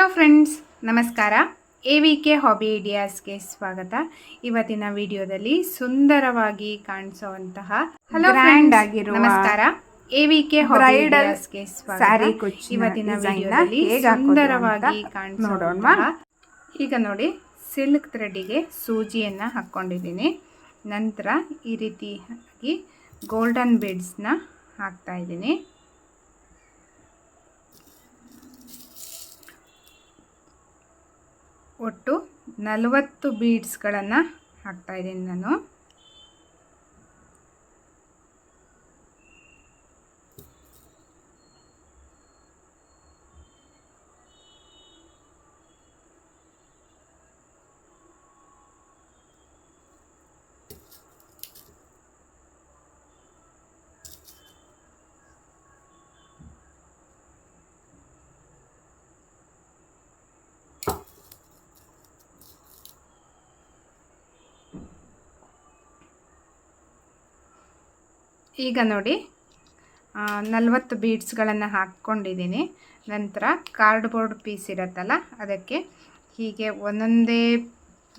Hello friends ನಮಸ್ಕಾರ. A V K hobby ಐಡಿಯಾಸ್ಗೆ ಸ್ವಾಗತ. ಇವತ್ತಿನ ವಿಡಿಯೋದಲ್ಲಿ ಸುಂದರವಾಗಿ ಕಾಣಿಸುವಂತಹ ಹಲೋ ಫ್ರೆಂಡ್ friends, ಆಗಿರುವ ನಮಸ್ಕಾರ. ಎ ವಿ ಕೆ ಹಾಬಿ ಸ್ವಾಗತ. ಇವತ್ತಿನ ನ ವಿಡಿಯೋದಲ್ಲಿ ಸುಂದರವಾಗಿ ಕಾಣಿಸೋಣ ಈಗ ನೋಡಿ ಸಿಲ್ಕ್ ಥ್ರೆಡ್ಡಿಗೆ ಸೂಜಿಯನ್ನು ಹಾಕ್ಕೊಂಡಿದ್ದೀನಿ. ನಂತರ ಈ ರೀತಿಯಾಗಿ ಗೋಲ್ಡನ್ ಬೀಡ್ಸ್ನ ಹಾಕ್ತಾ ಇದ್ದೀನಿ. ಒಟ್ಟು ನಲವತ್ತು ಬೀಡ್ಸ್ಗಳನ್ನು ಹಾಕ್ತಾ ಇದ್ದೀನಿ ನಾನು. ಈಗ ನೋಡಿ ನಲವತ್ತು ಬೀಡ್ಸ್ಗಳನ್ನು ಹಾಕ್ಕೊಂಡಿದ್ದೀನಿ. ನಂತರ ಕಾರ್ಡ್ಬೋರ್ಡ್ ಪೀಸ್ ಇರುತ್ತಲ್ಲ, ಅದಕ್ಕೆ ಹೀಗೆ ಒಂದೊಂದೇ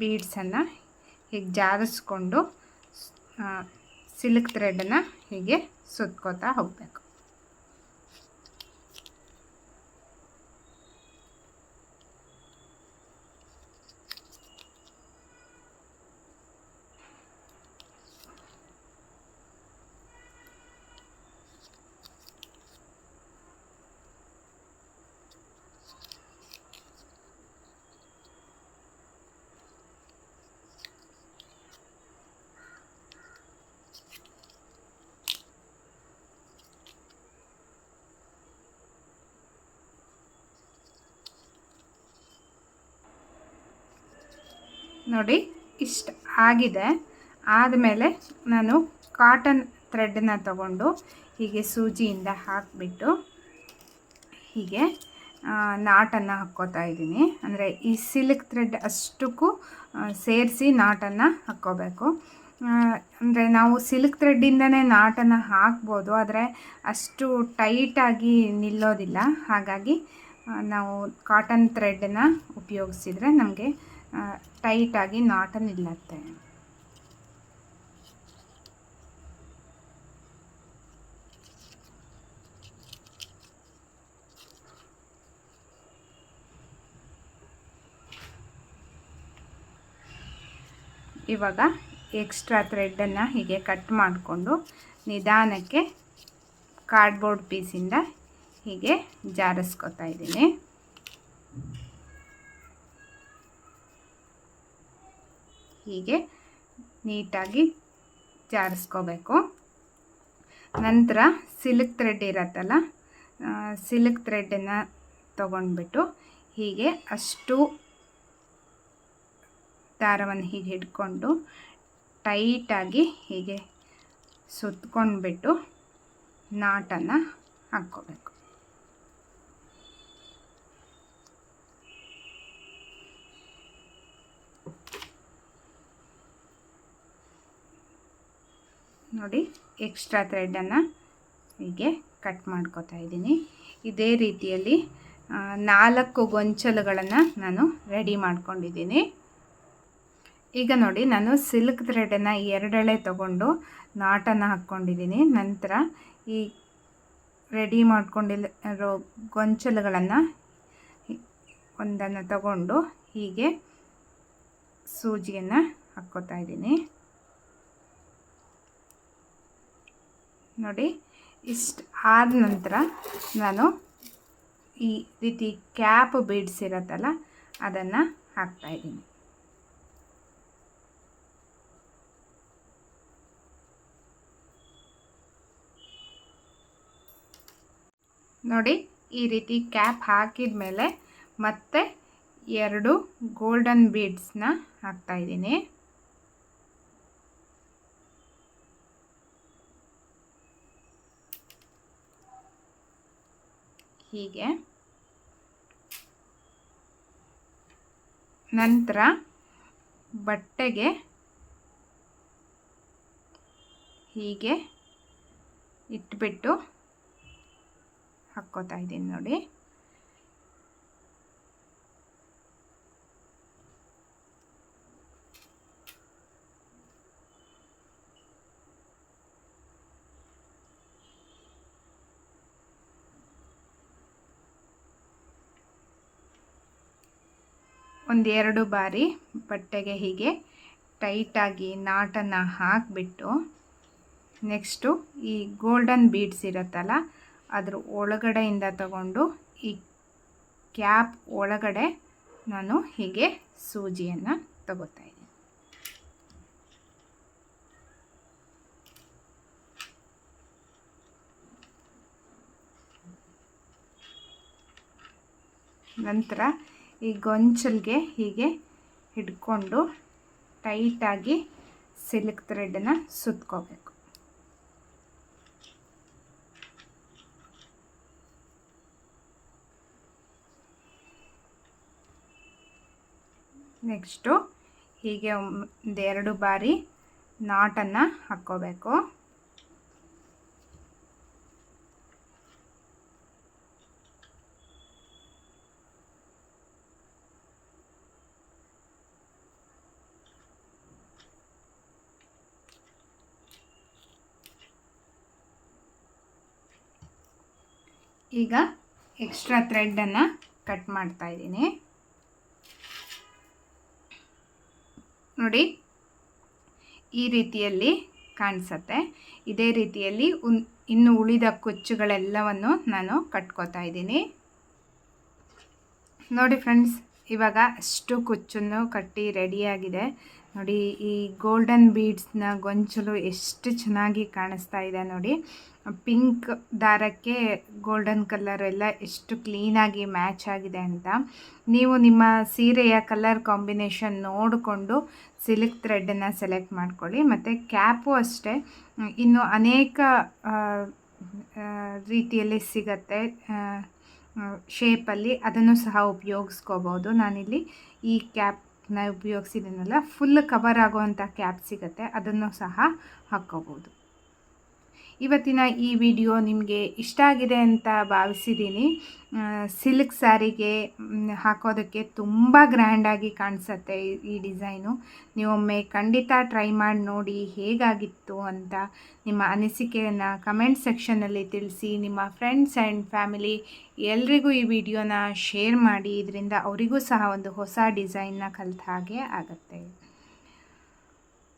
ಬೀಡ್ಸನ್ನು ಹೀಗೆ ಜಾರಿಸ್ಕೊಂಡು ಸಿಲ್ಕ್ ಥ್ರೆಡನ್ನು ಹೀಗೆ ಸುತ್ಕೋತಾ ಹೋಗಬೇಕು. ನೋಡಿ, ಇಷ್ಟು ಆಗಿದೆ. ಆದಮೇಲೆ ನಾನು ಕಾಟನ್ ಥ್ರೆಡ್ನ ತಗೊಂಡು ಹೀಗೆ ಸೂಜಿಯಿಂದ ಹಾಕಿಬಿಟ್ಟು ಹೀಗೆ ನಾಟನ್ನು ಹಾಕ್ಕೋತಾ ಇದ್ದೀನಿ. ಅಂದರೆ ಈ ಸಿಲ್ಕ್ ಥ್ರೆಡ್ ಅಷ್ಟಕ್ಕೂ ಸೇರಿಸಿ ನಾಟನ್ನು ಹಾಕ್ಕೋಬೇಕು. ಅಂದರೆ ನಾವು ಸಿಲ್ಕ್ ಥ್ರೆಡ್ಡಿಂದನೇ ನಾಟನ್ನು ಹಾಕ್ಬೋದು, ಆದರೆ ಅಷ್ಟು ಟೈಟಾಗಿ ನಿಲ್ಲೋದಿಲ್ಲ. ಹಾಗಾಗಿ ನಾವು ಕಾಟನ್ ಥ್ರೆಡ್ನ ಉಪಯೋಗಿಸಿದರೆ ನಮಗೆ ಟೈಟಾಗಿ ನಾಟ ನಿಲ್ಲತ್ತೆ ಇವಾಗ ಎಕ್ಸ್ಟ್ರಾ ಥ್ರೆಡ್ಡನ್ನು ಹೀಗೆ ಕಟ್ ಮಾಡಿಕೊಂಡು ನಿಧಾನಕ್ಕೆ ಕಾರ್ಡ್ಬೋರ್ಡ್ ಪೀಸಿಂದ ಹೀಗೆ ಜಾರಿಸ್ಕೊತಾ ಇದ್ದೀನಿ. ಹೀಗೆ ನೀಟಾಗಿ ಜಾರಿಸ್ಕೋಬೇಕು. ನಂತರ ಸಿಲ್ಕ್ ಥ್ರೆಡ್ ಇರತ್ತಲ್ಲ ಸಿಲ್ಕ್ ಥ್ರೆಡ್ಡನ್ನು ತೊಗೊಂಡ್ಬಿಟ್ಟು ಹೀಗೆ ಅಷ್ಟು ದಾರವನ್ನು ಹೀಗೆ ಹಿಡ್ಕೊಂಡು ಟೈಟಾಗಿ ಹೀಗೆ ಸುತ್ಕೊಂಡ್ಬಿಟ್ಟು ನಾಟನ್ನು ಹಾಕ್ಕೋಬೇಕು. ನೋಡಿ ಎಕ್ಸ್ಟ್ರಾ ಥ್ರೆಡನ್ನು ಹೀಗೆ ಕಟ್ ಮಾಡ್ಕೋತಾ ಇದ್ದೀನಿ. ಇದೇ ರೀತಿಯಲ್ಲಿ ನಾಲ್ಕು ಗೊಂಚಲುಗಳನ್ನು ನಾನು ರೆಡಿ ಮಾಡ್ಕೊಂಡಿದ್ದೀನಿ. ಈಗ ನೋಡಿ, ನಾನು ಸಿಲ್ಕ್ ಥ್ರೆಡನ್ನು ಎರಡೆಳೆ ನಾಟನ್ನು ಹಾಕ್ಕೊಂಡಿದ್ದೀನಿ. ನಂತರ ಈ ರೆಡಿ ಮಾಡ್ಕೊಂಡಿರೋ ಗೊಂಚಲುಗಳನ್ನು ಒಂದನ್ನು ತಗೊಂಡು ಹೀಗೆ ಸೂಜಿಯನ್ನು ಹಾಕ್ಕೋತಾ ಇದ್ದೀನಿ. ನೋಡಿ, ಇಷ್ಟು ಆದ ನಂತರ ನಾನು ಈ ರೀತಿ ಕ್ಯಾಪ್ ಬೀಡ್ಸ್ ಇರತ್ತಲ್ಲ, ಅದನ್ನು ಹಾಕ್ತಾಯಿದ್ದೀನಿ ನೋಡಿ, ಈ ರೀತಿ ಕ್ಯಾಪ್ ಹಾಕಿದ ಮೇಲೆ ಮತ್ತೆ ಎರಡು ಗೋಲ್ಡನ್ ಬೀಡ್ಸ್ನ ಹಾಕ್ತಾಯಿದ್ದೀನಿ ಹೀಗೆ. ನಂತರ ಬಟ್ಟೆಗೆ ಹೀಗೆ ಇಟ್ಬಿಟ್ಟು ಹಾಕ್ಕೋತಾ ಇದ್ದೀನಿ ನೋಡಿ. ಒಂದೆರಡು ಬಾರಿ ಬಟ್ಟೆಗೆ ಹೀಗೆ ಟೈಟಾಗಿ ನಾಟನ್ನು ಹಾಕಿಬಿಟ್ಟು ನೆಕ್ಸ್ಟು ಈ ಗೋಲ್ಡನ್ ಬೀಡ್ಸ್ ಇರುತ್ತಲ್ಲ, ಅದ್ರ ಒಳಗಡೆಯಿಂದ ತಗೊಂಡು ಈ ಕ್ಯಾಪ್ ಒಳಗಡೆ ನಾನು ಹೀಗೆ ಸೂಜಿಯನ್ನು ತಗೋತಾ ಇದ್ದೀನಿ. ನಂತರ ಈ ಗೊಂಚಲ್ಗೆ ಹೀಗೆ ಹಿಡ್ಕೊಂಡು ಟೈಟಾಗಿ ಸಿಲ್ಕ್ ಥ್ರೆಡನ್ನು ಸುತ್ಕೋಬೇಕು. ನೆಕ್ಸ್ಟು ಹೀಗೆ ಒಂದೆರಡು ಬಾರಿ ನಾಟನ್ನು ಹಾಕ್ಕೋಬೇಕು. ಈಗ ಎಕ್ಸ್ಟ್ರಾ ಥ್ರೆಡ್ಡನ್ನು ಕಟ್ ಮಾಡ್ತಾ ಇದ್ದೀನಿ. ನೋಡಿ, ಈ ರೀತಿಯಲ್ಲಿ ಕಾಣಿಸತ್ತೆ. ಇದೇ ರೀತಿಯಲ್ಲಿ ಉನ್, ಇನ್ನು ಉಳಿದ ಕುಚ್ಚುಗಳೆಲ್ಲವನ್ನು ನಾನು ಕಟ್ಕೋತಾ ಇದ್ದೀನಿ. ನೋಡಿ ಫ್ರೆಂಡ್ಸ್ ಇವಾಗ ಅಷ್ಟು ಕುಚ್ಚನ್ನು ಕಟ್ಟಿ ರೆಡಿಯಾಗಿದೆ ನೋಡಿ, ಈ ಗೋಲ್ಡನ್ ಬೀಡ್ಸ್ನ ಗೊಂಚಲು ಎಷ್ಟು ಚೆನ್ನಾಗಿ ಕಾಣಿಸ್ತಾ ಇದೆ ನೋಡಿ. ಪಿಂಕ್ ದಾರಕ್ಕೆ ಗೋಲ್ಡನ್ ಕಲರ್ ಎಲ್ಲ ಎಷ್ಟು ಕ್ಲೀನಾಗಿ ಮ್ಯಾಚ್ ಆಗಿದೆ ಅಂತ. ನೀವು ನಿಮ್ಮ ಸೀರೆಯ ಕಲರ್ ಕಾಂಬಿನೇಷನ್ ನೋಡಿಕೊಂಡು ಸಿಲ್ಕ್ ಥ್ರೆಡನ್ನು ಸೆಲೆಕ್ಟ್ ಮಾಡ್ಕೊಳ್ಳಿ. ಮತ್ತು ಕ್ಯಾಪು ಅಷ್ಟೇ. ಇನ್ನು ಅನೇಕ ರೀತಿಯಲ್ಲಿ ಸಿಗತ್ತೆ ಶೇಪಲ್ಲಿ ಅದನ್ನು ಸಹ ಉಪಯೋಗಿಸ್ಕೋಬೋದು. ನಾನಿಲ್ಲಿ ಈ ಕ್ಯಾಪ್ನ ಉಪಯೋಗಿಸಿದ್ದೀನಲ್ಲ ಫುಲ್ ಕವರ್ ಆಗುವಂಥ ಕ್ಯಾಪ್ ಸಿಗುತ್ತೆ. ಅದನ್ನು ಸಹ ಹಾಕ್ಕೋಬೋದು. ಇವತ್ತಿನ ಈ ವಿಡಿಯೋ ನಿಮಗೆ ಇಷ್ಟ ಆಗಿದೆ ಅಂತ ಭಾವಿಸಿದ್ದೀನಿ. ಸಿಲ್ಕ್ ಸ್ಯಾರಿಗೆ ಹಾಕೋದಕ್ಕೆ ತುಂಬ ಗ್ರ್ಯಾಂಡಾಗಿ ಕಾಣಿಸುತ್ತೆ ಈ ಡಿಸೈನು. ನೀವೊಮ್ಮೆ ಖಂಡಿತ ಟ್ರೈ ಮಾಡಿ ನೋಡಿ ಹೇಗಾಗಿತ್ತು ಅಂತ ನಿಮ್ಮ ಅನಿಸಿಕೆಯನ್ನು ಕಮೆಂಟ್ ಸೆಕ್ಷನಲ್ಲಿ ತಿಳಿಸಿ, ನಿಮ್ಮ ಫ್ರೆಂಡ್ಸ್ ಆ್ಯಂಡ್ ಫ್ಯಾಮಿಲಿ ಎಲ್ರಿಗೂ ಈ ವಿಡಿಯೋನ ಶೇರ್ ಮಾಡಿ, ಇದರಿಂದ ಅವರಿಗೂ ಸಹ ಒಂದು ಹೊಸ ಡಿಸೈನ್ನ ಕಲಿತ ಹಾಗೆ ಆಗುತ್ತೆ.